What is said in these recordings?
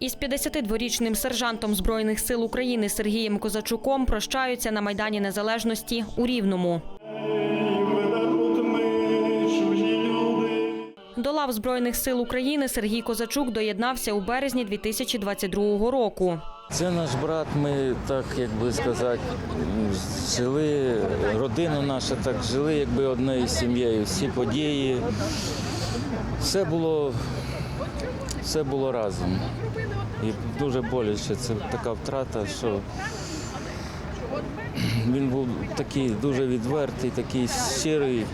Із 52-річним сержантом Збройних сил України Сергієм Козачуком прощаються на Майдані Незалежності у Рівному. До лав Збройних сил України Сергій Козачук доєднався у березні 2022 року. Це наш брат. Ми так, як би сказати, жили, родина наша так жили, якби однією сім'єю. Всі події. Все було, все було разом. І дуже боляче. Це така втрата, що він був такий дуже відвертий, такий щирий.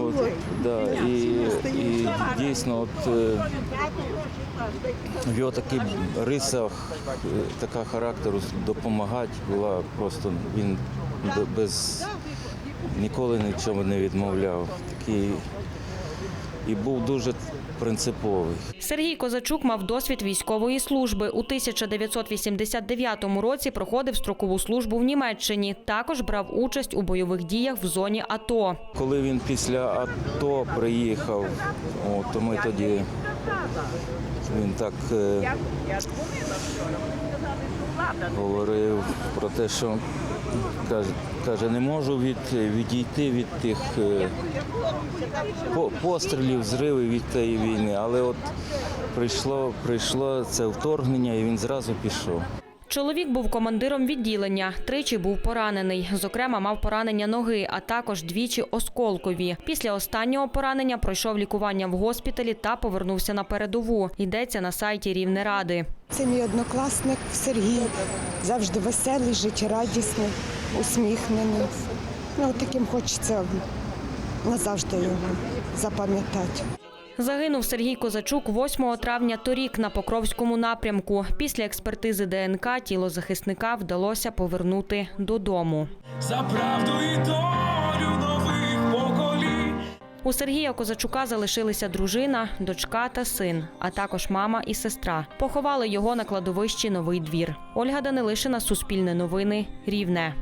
От, да, і, і дійсно, от е, в його таких рисах е, така характеру допомагати була просто він без ніколи нічого не відмовляв. Такий і був дуже принциповий. Сергій Козачук мав досвід військової служби. У 1989 році проходив строкову службу в Німеччині. Також брав участь у бойових діях в зоні АТО. Коли він після АТО приїхав, то ми тоді він так е, говорив про те, що каже, не можу від, відійти від тих е, по- пострілів, зривів від тієї війни, але от прийшло, прийшло це вторгнення і він зразу пішов. Чоловік був командиром відділення, тричі був поранений. Зокрема, мав поранення ноги, а також двічі осколкові. Після останнього поранення пройшов лікування в госпіталі та повернувся на передову. Йдеться на сайті Рівнеради. Це мій однокласник Сергій, завжди веселий, життєрадісний, усміхнений. Ну, таким хочеться назавжди його запам'ятати. Загинув Сергій Козачук 8 травня торік на Покровському напрямку. Після експертизи ДНК тіло захисника вдалося повернути додому. За правду і долю нових поколінь. У Сергія Козачука залишилися дружина, дочка та син, а також мама і сестра. Поховали його на кладовищі Новий двір. Ольга Данилишина, Суспільне новини, Рівне.